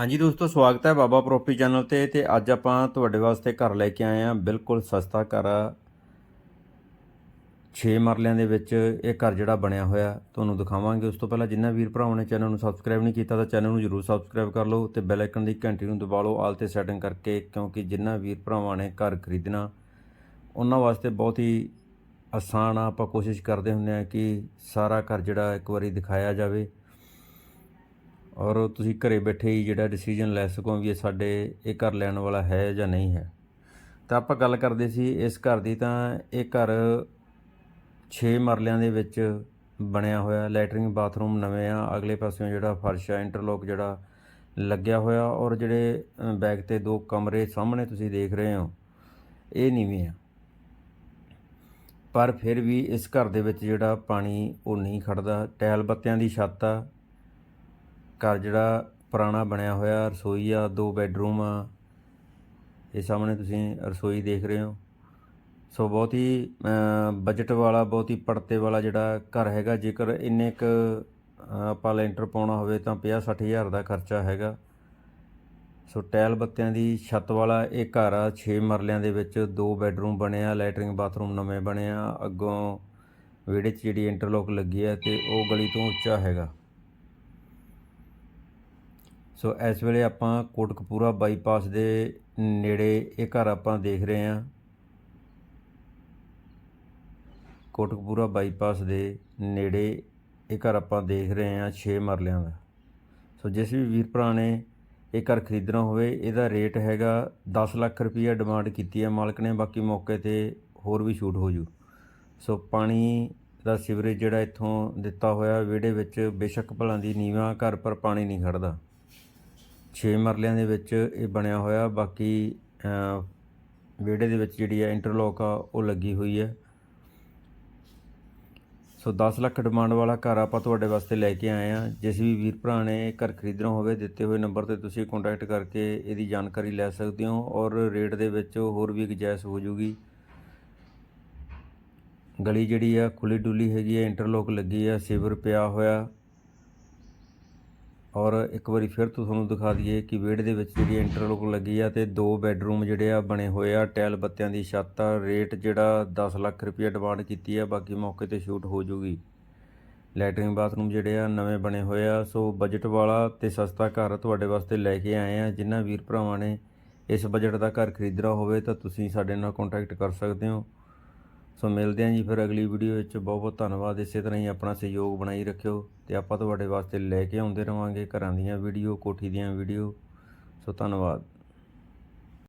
ਹਾਂਜੀ ਦੋਸਤੋ, ਸਵਾਗਤ ਹੈ ਬਾਬਾ ਪ੍ਰੋਪਰਟੀ ਚੈਨਲ ਤੇ ਤੇ ਅੱਜ ਆਪਾਂ ਤੁਹਾਡੇ ਵਾਸਤੇ ਘਰ ਲੈ ਕੇ ਆਏ ਹਾਂ। ਬਿਲਕੁਲ ਸਸਤਾ ਘਰ ਆ। 6 ਮਰਲਿਆਂ ਦੇ ਵਿੱਚ ਇਹ ਘਰ ਜਿਹੜਾ ਬਣਿਆ ਹੋਇਆ, ਤੁਹਾਨੂੰ ਦਿਖਾਵਾਂਗੇ। ਉਸ ਤੋਂ ਪਹਿਲਾਂ ਜਿੰਨਾ ਵੀਰ ਭਰਾਵਾਂ ਨੇ ਚੈਨਲ ਨੂੰ ਸਬਸਕ੍ਰਾਈਬ ਨਹੀਂ ਕੀਤਾ ਤਾਂ ਚੈਨਲ ਨੂੰ ਜਰੂਰ ਸਬਸਕ੍ਰਾਈਬ ਕਰ ਲਓ ਤੇ ਬੈਲ ਆਈਕਨ ਦੀ ਘੰਟੀ ਨੂੰ ਦਬਾ ਲਓ ਆਲ ਤੇ ਸੈਟਿੰਗ ਕਰਕੇ, ਕਿਉਂਕਿ ਜਿੰਨਾ ਵੀਰ ਭਰਾਵਾਂ ਨੇ ਘਰ ਖਰੀਦਣਾ, ਉਹਨਾਂ ਵਾਸਤੇ ਬਹੁਤ ਹੀ ਆਸਾਨ ਆ। ਆਪਾਂ ਕੋਸ਼ਿਸ਼ ਕਰਦੇ ਹੁੰਦੇ ਆ ਕਿ ਸਾਰਾ ਘਰ ਜਿਹੜਾ ਇੱਕ ਵਾਰੀ ਦਿਖਾਇਆ ਜਾਵੇ। ਔਰ ਤੁਸੀਂ ਘਰੇ ਬੈਠੇ ਹੀ ਜਿਹੜਾ ਡਿਸੀਜਨ ਲੈ ਸਕੋ ਵੀ ਇਹ ਸਾਡੇ, ਇਹ ਘਰ ਲੈਣ ਵਾਲਾ ਹੈ ਜਾਂ ਨਹੀਂ ਹੈ। ਤਾਂ ਆਪਾਂ ਗੱਲ ਕਰਦੇ ਸੀ, ਇਸ ਘਰ ਦੀ ਤਾਂ ਇਹ ਘਰ 6 ਮਰਲਿਆਂ ਦੇ ਵਿੱਚ ਬਣਿਆ ਹੋਇਆ, ਲੈਟਰਿੰਗ ਬਾਥਰੂਮ ਨਵੇਂ ਆ, ਅਗਲੇ ਪਾਸਿਓਂ ਜਿਹੜਾ ਫਰਸ਼ ਆ ਇੰਟਰਲੋਕ ਜਿਹੜਾ ਲੱਗਿਆ ਹੋਇਆ, ਔਰ ਜਿਹੜੇ ਬੈਕ ਤੇ ਦੋ ਕਮਰੇ ਸਾਹਮਣੇ ਤੁਸੀਂ ਦੇਖ ਰਹੇ ਹੋ, ਇਹ ਨੀਵੇਂ ਆ। ਪਰ ਫਿਰ ਵੀ ਇਸ ਘਰ ਦੇ ਵਿੱਚ ਜਿਹੜਾ ਪਾਣੀ ਉਹ ਨਹੀਂ ਖੜਦਾ ਟੈਲ ਬੱਤਿਆਂ ਦੀ ਛੱਤ ਆ ਘਰ ਜਿਹੜਾ ਪੁਰਾਣਾ ਬਣਿਆ ਹੋਇਆ, ਰਸੋਈ ਆ, ਦੋ ਬੈੱਡਰੂਮ ਆ। ਇਹ ਸਾਹਮਣੇ ਤੁਸੀਂ ਰਸੋਈ ਦੇਖ ਰਹੇ ਹੋ। ਸੋ ਬਹੁਤ ਹੀ ਬਜਟ ਵਾਲਾ, ਬਹੁਤ ਹੀ ਪੜਤੇ ਵਾਲਾ ਜਿਹੜਾ ਘਰ ਹੈਗਾ। ਜੇਕਰ ਇੰਨੇ ਕ ਆਪਾਂ ਲੈਂਟਰ ਪਾਉਣਾ ਹੋਵੇ ਤਾਂ 50 60 ਹਜ਼ਾਰ ਦਾ ਖਰਚਾ ਹੈਗਾ। ਸੋ ਟੈਲ ਬੱਤਿਆਂ ਦੀ ਛੱਤ ਵਾਲਾ ਇਹ ਘਰ ਆ। 6 ਮਰਲਿਆਂ ਦੇ ਵਿੱਚ ਦੋ ਬੈੱਡਰੂਮ ਬਣੇ ਆ, ਲੈਟਰਿੰਗ ਬਾਥਰੂਮ ਨਵੇਂ ਬਣੇ ਆ। ਅੱਗੋਂ ਵਿਹੜੇ 'ਚ ਜਿਹੜੀ ਇੰਟਰਲੋਕ ਲੱਗੀ ਆ ਤੇ ਉਹ ਗਲੀ ਤੋਂ ਉੱਚਾ ਹੈਗਾ। ਸੋ ਇਸ ਵੇਲੇ ਆਪਾਂ ਕੋਟਕਪੂਰਾ ਬਾਈਪਾਸ ਦੇ ਨੇੜੇ ਇਹ ਘਰ ਆਪਾਂ ਦੇਖ ਰਹੇ ਹਾਂ। ਕੋਟਕਪੂਰਾ ਬਾਈਪਾਸ ਦੇ ਨੇੜੇ ਇਹ ਘਰ ਆਪਾਂ ਦੇਖ ਰਹੇ ਹਾਂ 6 ਮਰਲਿਆਂ ਦਾ। ਸੋ ਜਿਸ ਵੀ ਵੀਰ ਭਰਾ ਨੇ ਇਹ ਘਰ ਖਰੀਦਣਾ ਹੋਵੇ, ਇਹਦਾ ਰੇਟ ਹੈਗਾ 10 ਲੱਖ ਰੁਪਈਆ ਡਿਮਾਂਡ ਕੀਤੀ ਹੈ ਮਾਲਕ ਨੇ, ਬਾਕੀ ਮੌਕੇ ਤੇ ਹੋਰ ਵੀ ਛੂਟ ਹੋ ਜੂ ਸੋ ਪਾਣੀ ਦਾ ਸੀਵਰੇਜ ਜਿਹੜਾ ਇੱਥੋਂ ਦਿੱਤਾ ਹੋਇਆ, ਵਿਹੜੇ ਵਿੱਚ ਬੇਸ਼ੱਕ ਭਲਾਂ ਦੀ ਨੀਵਾਂ ਘਰ ਪਰ ਪਾਣੀ ਨਹੀਂ ਖੜਦਾ। 6 ਮਰਲਿਆਂ ਦੇ ਵਿੱਚ ਇਹ ਬਣਿਆ ਹੋਇਆ। ਬਾਕੀ ਵਿਹੜੇ ਦੇ ਵਿੱਚ ਜਿਹੜੀ ਹੈ ਇੰਟਰਲੋਕ ਆ, ਉਹ ਲੱਗੀ ਹੋਈ ਹੈ। ਸੋ 10 ਲੱਖ ਡਿਮਾਂਡ ਵਾਲਾ ਘਰ ਆਪਾਂ ਤੁਹਾਡੇ ਵਾਸਤੇ ਲੈ ਕੇ ਆਏ ਆ ਜਿਸ ਵੀ ਵੀਰ ਭਰਾ ਨੇ ਘਰ ਖਰੀਦਣਾ ਹੋਵੇ, ਦਿੱਤੇ ਹੋਏ ਨੰਬਰ ਤੇ ਤੁਸੀਂ ਕੰਟੈਕਟ ਕਰਕੇ ਇਹਦੀ ਜਾਣਕਾਰੀ ਲੈ ਸਕਦੇ ਹੋ ਔਰ ਰੇਟ ਦੇ ਵਿੱਚ ਹੋਰ ਵੀ ਗੁੰਜਾਇਸ਼ ਹੋ ਜੂਗੀ। ਗਲੀ ਜਿਹੜੀ ਆ ਖੁੱਲੀ ਡੁੱਲੀ ਹੈਗੀ ਆ, ਇੰਟਰਲੋਕ ਲੱਗੀ ਆ, ਸਿਵਰ ਪਿਆ ਹੋਇਆ। ਔਰ ਇੱਕ ਵਾਰੀ ਫਿਰ ਤੋਂ ਤੁਹਾਨੂੰ ਦਿਖਾ ਦਈਏ ਕਿ ਵਿਹੜੇ ਦੇ ਵਿੱਚ ਜਿਹੜੀ ਇੰਟਰਲੋਕ ਲੱਗੀ ਆ ਤੇ ਦੋ ਬੈੱਡਰੂਮ ਜਿਹੜੇ ਆ ਬਣੇ ਹੋਏ ਆ। ਟੈਲ ਬੱਤਿਆਂ ਦੀ ਛੱਤ ਆ। ਰੇਟ ਜਿਹੜਾ 10 ਲੱਖ ਰੁਪਏ ਡਿਮਾਂਡ ਕੀਤੀ ਆ। ਬਾਕੀ ਮੌਕੇ ਤੇ ਸ਼ੂਟ ਹੋ ਜੂਗੀ। ਲੈਟਰਿੰਗ ਬਾਥਰੂਮ ਜਿਹੜੇ ਆ ਨਵੇਂ ਬਣੇ ਹੋਏ ਆ। ਸੋ ਬਜਟ ਵਾਲਾ ਤੇ ਸਸਤਾ ਘਰ ਤੁਹਾਡੇ ਵਾਸਤੇ ਲੈ ਕੇ ਆਏ ਆ। ਜਿਨ੍ਹਾਂ ਵੀਰ ਭਰਾਵਾਂ ਨੇ ਇਸ ਬਜਟ ਦਾ ਘਰ ਖਰੀਦਣਾ ਹੋਵੇ ਤਾਂ ਤੁਸੀਂ ਸਾਡੇ ਨਾਲ ਕੰਟੈਕਟ ਕਰ ਸਕਦੇ ਹੋ। ਸੋ ਮਿਲਦੇ ਹਾਂ ਜੀ ਫਿਰ ਅਗਲੀ ਵੀਡੀਓ ਵਿੱਚ। ਬਹੁਤ ਬਹੁਤ ਧੰਨਵਾਦ। ਇਸੇ ਤਰ੍ਹਾਂ ਹੀ ਆਪਣਾ ਸਹਿਯੋਗ ਬਣਾਈ ਰੱਖਿਓ ਤੇ ਆਪਾਂ ਤੁਹਾਡੇ ਵਾਸਤੇ ਲੈ ਕੇ ਆਉਂਦੇ ਰਵਾਂਗੇ ਘਰਾਂ ਦੀਆਂ ਵੀਡੀਓ, ਕੋਠੀ ਦੀਆਂ ਵੀਡੀਓ। ਸੋ ਧੰਨਵਾਦ।